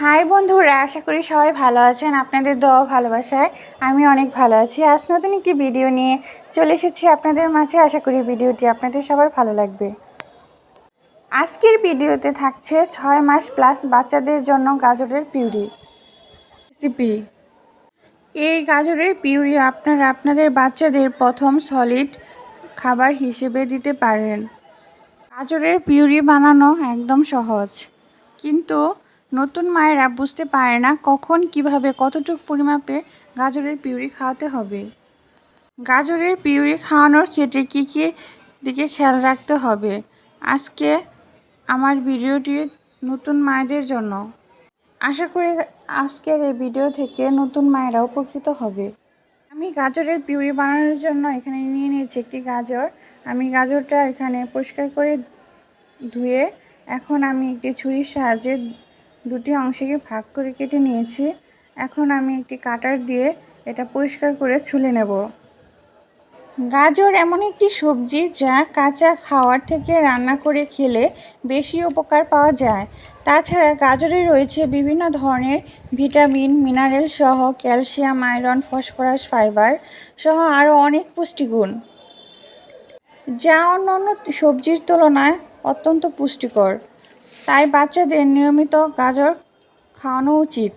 High বন্ধুরা, আশা করি সবাই ভালো আছেন। আপনাদের দোয়া ভালোবাসায় আমি অনেক ভালো আছি। আজ নতুন একটি ভিডিও নিয়ে চলে এসেছি আপনাদের মাঝে। আশা করি ভিডিওটি আপনাদের সবার ভালো লাগবে। আজকের ভিডিওতে থাকছে ছয় মাস প্লাস বাচ্চাদের জন্য গাজরের পিউরি রেসিপি। এই গাজরের পিউরি আপনারা আপনাদের বাচ্চাদের প্রথম সলিড খাবার হিসেবে দিতে পারেন। গাজরের পিউরি বানানো একদম সহজ, কিন্তু নতুন মায়েরা বুঝতে পারে না কখন, কীভাবে, কতটুকু পরিমাপে গাজরের পিউরি খাওয়াতে হবে। গাজরের পিউরি খাওয়ানোর ক্ষেত্রে কী কী দিকে খেয়াল রাখতে হবে? আজকে আমার ভিডিওটি নতুন মায়েদের জন্য। আশা করি আজকের এই ভিডিও থেকে নতুন মায়েরা উপকৃত হবে। আমি গাজরের পিউরি বানানোর জন্য এখানে নিয়ে নিয়েছি একটি গাজর। আমি গাজরটা এখানে পরিষ্কার করে ধুয়ে এখন আমি একটি ছুরির সাহায্যে দুটি অংশকে ভাগ করে কেটে নিয়েছি। এখন আমি একটি কাটার দিয়ে এটা পরিষ্কার করে ছুলে নেব। গাজর এমন একটি সবজি যা কাঁচা খাওয়ার থেকে রান্না করে খেলে বেশি উপকার পাওয়া যায়। তাছাড়া গাজরে রয়েছে বিভিন্ন ধরনের ভিটামিন, মিনারেল সহ ক্যালসিয়াম, আয়রন, ফসফরাস, ফাইবার সহ আরও অনেক পুষ্টিগুণ। যা অন্য অন্য সবজির তুলনায় অত্যন্ত পুষ্টিকর। তাই বাচ্চাদের নিয়মিত গাজর খাওয়ানো উচিত।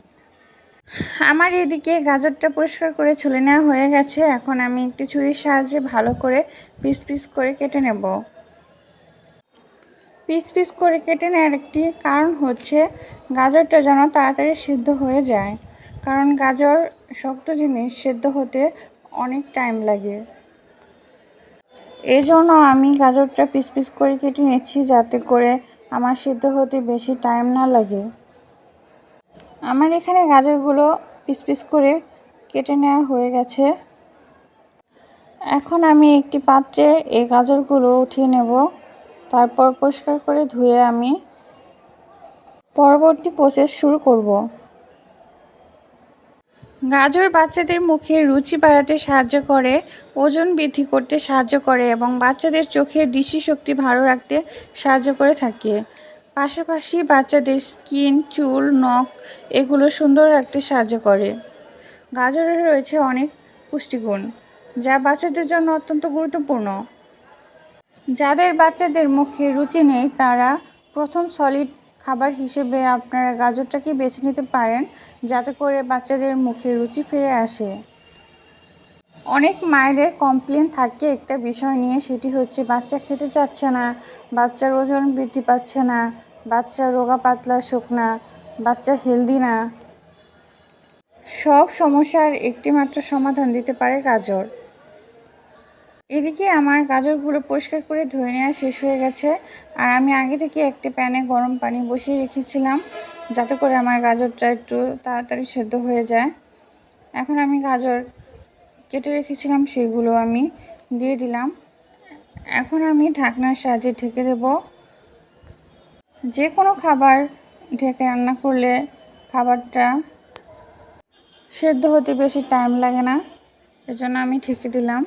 আমার এদিকে গাজরটা পরিষ্কার করে ছুলে নেওয়া হয়ে গেছে। এখন আমি একটি ছুরির সাহায্যে ভালো করে পিস পিস করে কেটে নেব। পিস পিস করে কেটে নেওয়ার একটি কারণ হচ্ছে গাজরটা যেন তাড়াতাড়ি সিদ্ধ হয়ে যায়। কারণ গাজর শক্ত জিনিস, সেদ্ধ হতে অনেক টাইম লাগে। এই জন্য আমি গাজরটা পিস পিস করে কেটে নিচ্ছি যাতে করে আমার সিদ্ধ হতে বেশি টাইম না লাগে। আমার এখানে গাজরগুলো পিস পিস করে কেটে নেওয়া হয়ে গেছে। এখন আমি একটি পাত্রে এই গাজরগুলো উঠিয়ে নেব। তারপর পরিষ্কার করে ধুয়ে আমি পরবর্তী প্রসেস শুরু করব। গাজর বাচ্চাদের মুখে রুচি বাড়াতে সাহায্য করে, ওজন বৃদ্ধি করতে সাহায্য করে এবং বাচ্চাদের চোখের দৃষ্টিশক্তি ভালো রাখতে সাহায্য করে থাকে। পাশাপাশি বাচ্চাদের স্কিন, চুল, নখ এগুলো সুন্দর রাখতে সাহায্য করে। গাজরে রয়েছে অনেক পুষ্টিগুণ, যা বাচ্চাদের জন্য অত্যন্ত গুরুত্বপূর্ণ। যাদের বাচ্চাদের মুখে রুচি নেই, তারা প্রথম সলিড খাবার হিসেবে আপনারা গাজরটাকে বেছে নিতে পারেন। যাতে করে বাচ্চাদের মুখে রুচি ফিরে আসে। অনেক মায়েদের কমপ্লেন থাকে একটা বিষয় নিয়ে, সেটি হচ্ছে বাচ্চা খেতে চাচ্ছে না, বাচ্চার ওজন বৃদ্ধি পাচ্ছে না, বাচ্চা রোগা পাতলা শুকনা বাচ্চা হেলদি না। সব সমস্যার একটিমাত্র সমাধান দিতে পারে গাজর। এদিকে আমার গাজরগুলো পরিষ্কার করে ধুয়ে নেওয়া শেষ হয়ে গেছে, আর আমি আগে থেকে একটি প্যানে গরম পানি বসিয়ে রেখেছিলাম। যাতে করে আমার গাজরটা একটু তাড়াতাড়ি সেদ্ধ হয়ে যায়। এখন আমি গাজর কেটে রেখেছিলাম, সেগুলো আমি দিয়ে দিলাম। এখন আমি ঢাকনার সাহায্যে ঢেকে দেব। যে কোনো খাবার ঢেকে রান্না করলে খাবারটা সেদ্ধ হতে বেশি টাইম লাগে না, এজন্য আমি ঢেকে দিলাম।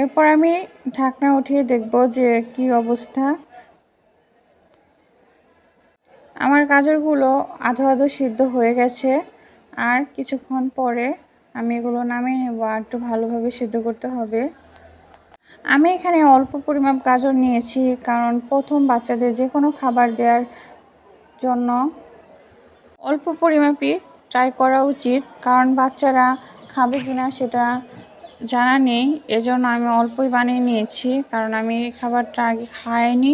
এরপর আমি ঢাকনা উঠিয়ে দেখব যে কি অবস্থা। আমার গাজরগুলো আধো আধো সিদ্ধ হয়ে গেছে। আর কিছুক্ষণ পরে আমি এগুলো নামিয়ে নেব আর একটু ভালোভাবে সিদ্ধ করতে হবে। আমি এখানে অল্প পরিমাপ গাজর নিয়েছি কারণ প্রথম বাচ্চাদের যে কোনো খাবার দেওয়ার জন্য অল্প পরিমাপই ট্রাই করা উচিত। কারণ বাচ্চারা খাবে কিনা সেটা জানা নেই, এজন্য আমি অল্পই বানিয়ে নিয়েছি, কারণ আমি এই খাবারটা আগে খাইনি,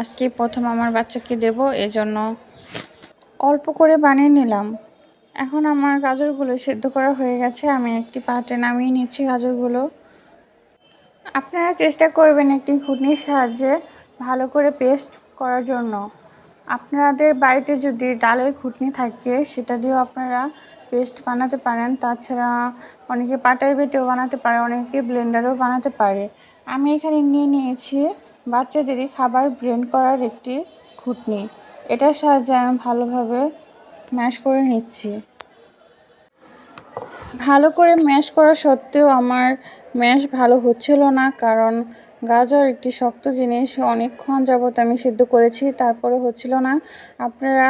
আজকে প্রথম আমার বাচ্চাকে দেব, এজন্য অল্প করে বানিয়ে নিলাম। এখন আমার গাজরগুলো সেদ্ধ করা হয়ে গেছে, আমি একটি পাটে নামিয়ে নিচ্ছি গাজরগুলো। আপনারা চেষ্টা করবেন একটি ঘুটনির সাহায্যে ভালো করে পেস্ট করার জন্য। আপনাদের বাড়িতে যদি ডালের ঘুটনি থাকে, সেটা দিয়েও আপনারা পেস্ট বানাতে পারেন। তাছাড়া অনেকে পাটাই বেটেও বানাতে পারে, অনেকে ব্লেন্ডারেও বানাতে পারে। আমি এখানে নিয়ে নিয়েছি বাচ্চাদেরই খাবার ব্লেন্ড করার একটি ঘুটনি এটার সাহায্যে আমি ভালোভাবে ম্যাশ করে নিচ্ছি। ভালো করে ম্যাশ করা সত্ত্বেও আমার ম্যাশ ভালো হচ্ছিল না, কারণ গাজর একটি শক্ত জিনিস, অনেকক্ষণ যাবত আমি সিদ্ধ করেছি, তারপরে হচ্ছিল না। আপনারা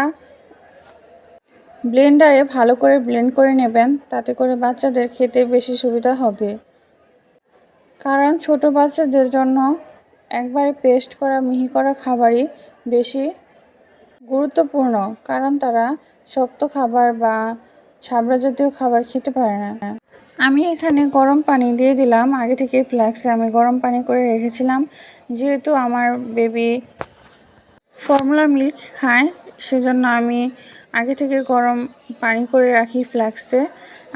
ব্লেন্ডারে ভালো করে ব্লেন্ড করে নেবেন, তাতে করে বাচ্চাদের খেতে বেশি সুবিধা হবে। কারণ ছোট বাচ্চাদের জন্য একবারে পেস্ট করা, মিহি করা খাবারই বেশি গুরুত্বপূর্ণ, কারণ তারা শক্ত খাবার বা ছাবড়া জাতীয় খাবার খেতে পারে না। আমি এখানে গরম পানি দিয়ে দিলাম। আগে থেকে ফ্ল্যাক্সে আমি গরম পানি করে রেখেছিলাম। যেহেতু আমার বেবি ফর্মুলা মিল্ক খায়, সেজন্য আমি আগে থেকে গরম পানি করে রাখি ফ্ল্যাক্সে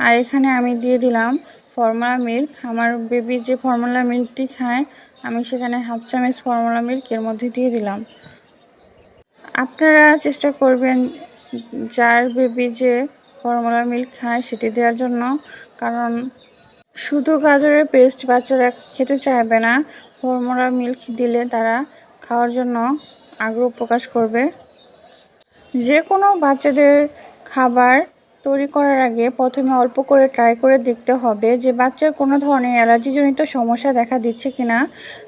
আর এখানে আমি দিয়ে দিলাম ফর্মুলা মিল্ক আমার বেবি যে ফর্মুলা মিল্কটি খায়, আমি সেখানে হাফ চামচ ফর্মুলা মিল্ক এর মধ্যে দিয়ে দিলাম। আপনারা চেষ্টা করবেন, যার বেবি যে ফর্মুলা মিল্ক খায় সেটি দেওয়ার জন্য। কারণ শুধু গাজরের পেস্ট বাচ্চারা খেতে চাইবে না ফর্মুলার মিল্ক দিলে তারা খাওয়ার জন্য আগ্রহ প্রকাশ করবে। যে কোনো বাচ্চাদের খাবার তৈরি করার আগে প্রথমে অল্প করে ট্রাই করে দেখতে হবে যে বাচ্চার কোনো ধরনের অ্যালার্জিজনিত সমস্যা দেখা দিচ্ছে কিনা।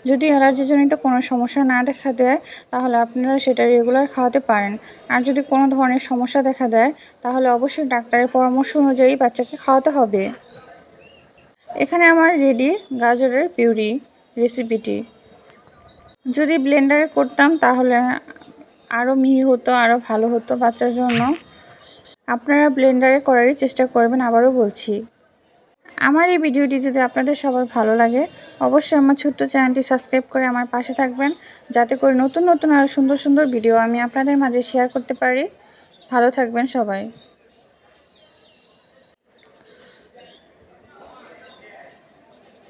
যদি অ্যালার্জিজনিত কোনো সমস্যা না দেখা দেয়, তাহলে আপনারা সেটা রেগুলার খাওয়াতে পারেন। আর যদি কোনো ধরনের সমস্যা দেখা দেয়, তাহলে অবশ্যই ডাক্তারের পরামর্শ অনুযায়ী বাচ্চাকে খাওয়াতে হবে। এখানে আমার রেডি গাজরের পিউরি রেসিপিটি যদি ব্লেন্ডারে করতাম, তাহলে আরও মিহি হতো আরও ভালো হতো বাচ্চার জন্য। আপনারা ব্লেন্ডারে করারই চেষ্টা করবেন, আবারও বলছি। আমার এই ভিডিওটি যদি আপনাদের সবার ভালো লাগে, অবশ্যই আমার ছোট্ট চ্যানেলটি সাবস্ক্রাইব করে আমার পাশে থাকবেন, যাতে করে নতুন নতুন আরও সুন্দর সুন্দর ভিডিও আমি আপনাদের মাঝে শেয়ার করতে পারি। ভালো থাকবেন সবাই।